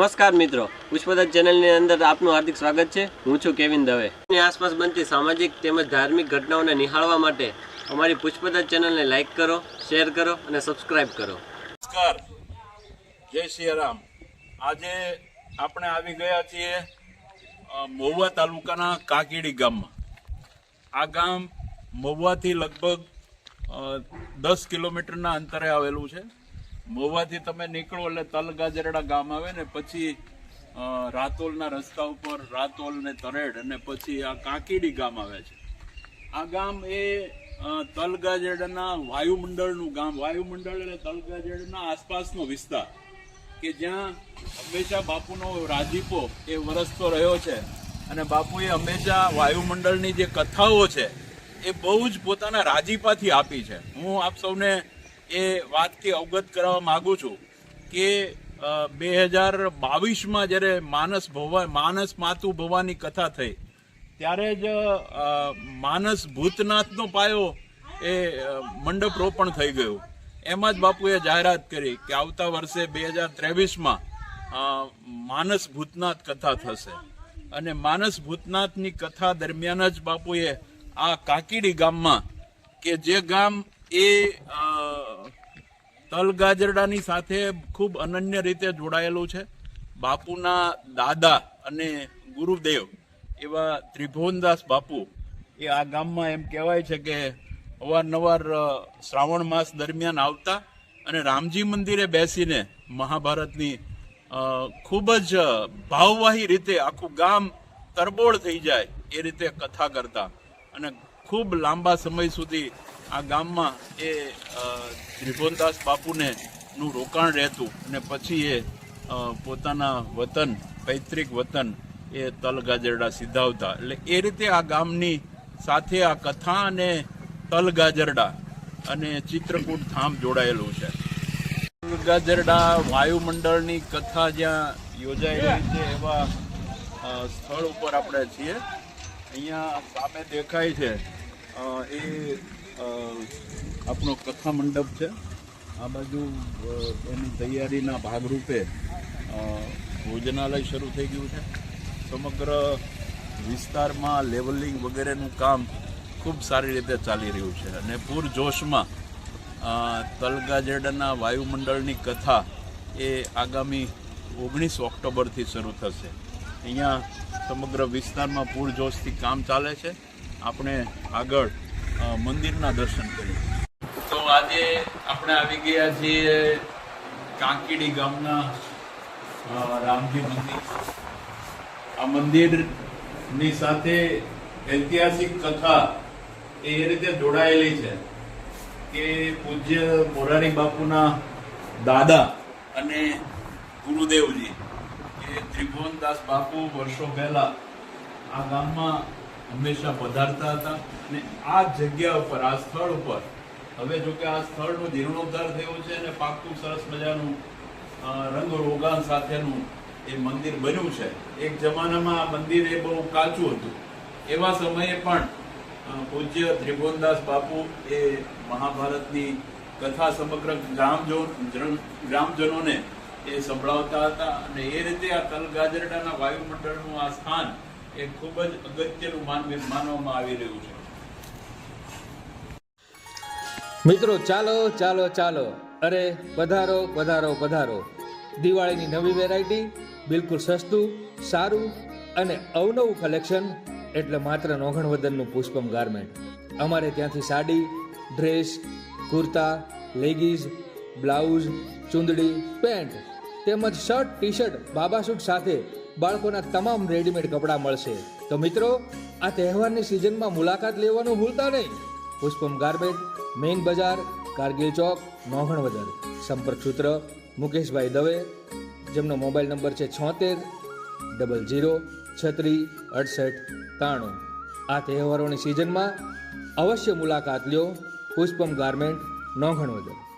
નમસ્કાર મિત્રો. પુષ્પદત્ત ચેનલની અંદર આપનું હાર્દિક સ્વાગત છે. હું છું કેવિન દવે. ની આસપાસ બનતી સામાજિક તેમજ ધાર્મિક ઘટનાઓને નિહાળવા માટે અમારી પુષ્પદત્ત ચેનલને લાઇક કરો, શેર કરો અને સબસ્ક્રાઇબ કરો. નમસ્કાર. જય સિયારામ. આજે આપણે આવી ગયા છીએ મહુવા તાલુકાના કાકીડી ગામમાં. આ ગામ મહુવાથી લગભગ દસ કિલોમીટરના અંતરે આવેલું છે. મહુવાથી તમે નીકળો એટલે તલગાજરડા ગામ આવે ને, પછી રાતોલના રસ્તા ઉપર રાતોલ ને તરેડ અને પછી આ કાંકીડી ગામ આવે છે. આ ગામ એ તલગાજરડાના વાયુમંડળનું ગામ, વાયુમંડળ એટલે તલગાજરડના આસપાસનો વિસ્તાર, કે જ્યાં હંમેશા બાપુનો રાજીપો એ વરસતો રહ્યો છે અને બાપુએ હંમેશા વાયુમંડળની જે કથાઓ છે એ બહુ જ પોતાના રાજીપાથી આપી છે. હું આપ સૌને એ વાતથી અવગત કરાવવા માગું છું કે બે હજાર બાવીસમાં જ્યારે માનસ ભવા માનસ માતુ ભવાની કથા થઈ, ત્યારે જ માનસ ભૂતનાથનો પાયો એ મંડપ રોપણ થઈ ગયું. એમાં જ બાપુએ જાહેરાત કરી કે આવતા વર્ષે બે હજાર ત્રેવીસમાં માનસ ભૂતનાથ કથા થશે. અને માનસ ભૂતનાથની કથા દરમિયાન જ બાપુએ આ કાકીડી ગામમાં કે જે ગામ એ તલગાજરડાની સાથે ખૂબ અનન્ય રીતે જોડાયેલું છે. બાપુના દાદા અને ગુરુદેવ એવા ત્રિભુવનદાસ બાપુ એ આ ગામમાં એમ કહેવાય છે કે અવારનવાર શ્રાવણ માસ દરમિયાન આવતા અને રામજી મંદિરે બેસીને મહાભારતની ખૂબ જ ભાવવાહી રીતે આખું ગામ તરબોળ થઈ જાય એ રીતે કથા કરતા અને ખૂબ લાંબા સમય સુધી આ ગામમાં એ ત્રિભુવનદાસ બાપુને નું રોકાણ રહેતું અને પછી એ પોતાના વતન, પૈતૃક વતન એ તલગાજરડા સીધાવતા એટલે એ રીતે આ ગામની સાથે આ કથા અને તલગાજરડા અને ચિત્રકૂટ ધામ જોડાયેલું છે. તલગાજરડા વાયુમંડળની કથા જ્યાં યોજાયેલી છે એવા સ્થળ ઉપર આપણે છીએ. અહીંયા સામે દેખાય છે એ આપણો કથા મંડપ છે. આ બાજુ એની તૈયારીના ભાગરૂપે ભોજનાલય શરૂ થઈ ગયું છે. સમગ્ર વિસ્તારમાં લેવલિંગ વગેરેનું કામ ખૂબ સારી રીતે ચાલી રહ્યું છે અને પૂરજોશમાં તલગાજેડાના વાયુમંડળની કથા એ આગામી ઓગણીસ ઓક્ટોબરથી શરૂ થશે. અહીંયા સમગ્ર વિસ્તારમાં પૂરજોશથી કામ ચાલે છે. આપણે આગળ મંદિરના દર્શન કરી તો આજે આપણે આવી ગયા છીએ કાંકીડી ગામના રામજી મંદિર. આ મંદિરની સાથે ઐતિહાસિક કથા એ રીતે જોડાયેલી છે કે પૂજ્ય મોરારી બાપુના દાદા અને ગુરુદેવજી, એ ત્રિભુવનદાસ બાપુ વર્ષો પહેલા આ ગામમાં હંમેશા પધારતા હતા અને આ જગ્યા ઉપર, આ સ્થળ ઉપર, હવે જો કે આ સ્થળનું જીર્ણોદ્ધાર થયું છે અને પાકું સરસ મજાનું રંગ રોગાન સાથેનું એ મંદિર બન્યું છે. એક જમાનામાં આ મંદિર એ બહુ કાચું હતું. એવા સમયે પણ પૂજ્ય ત્રિભુવનદાસ બાપુ એ મહાભારતની કથા સમગ્ર ગ્રામજન જન- ગ્રામજનોને એ સંભળાવતા હતા અને એ રીતે આ તલગાજરડાના વાયુમંડળનું આ સ્થાન એ ખૂબ જ અગત્યનું માનવામાં આવી રહ્યું છે. મિત્રો, ચાલો ચાલો ચાલો. અરે પધારો પધારો પધારો દિવાળીની નવી વેરાયટી બિલકુલ સસ્તું, સારું અને અવનવું કલેક્શન એટલે માત્ર નોઘણવદનનું પુષ્પમ ગાર્મેન્ટ અમારે ત્યાંથી sari dress kurta leggings blouse ચુંદડી pant તેમજ શર્ટ ટી શર્ટ બાબા સૂટ સાથે બાળકોના તમામ રેડીમેડ કપડાં મળશે. તો મિત્રો, આ તહેવારની સિઝનમાં મુલાકાત લેવાનું ભૂલતા નહીં. પુષ્પમ ગાર્મેન્ટ મેઇન બજાર, કારગિલ ચોક નોઘણવદર સંપર્ક સૂત્ર, મુકેશભાઈ દવે. જેમનો મોબાઈલ નંબર છે છોતેર, ડબલ જીરો છત્રી, અડસઠ, ત્રાણું. આ તહેવારોની સિઝનમાં અવશ્ય મુલાકાત લ્યો. પુષ્પમ ગાર્મેન્ટ નોઘણવદર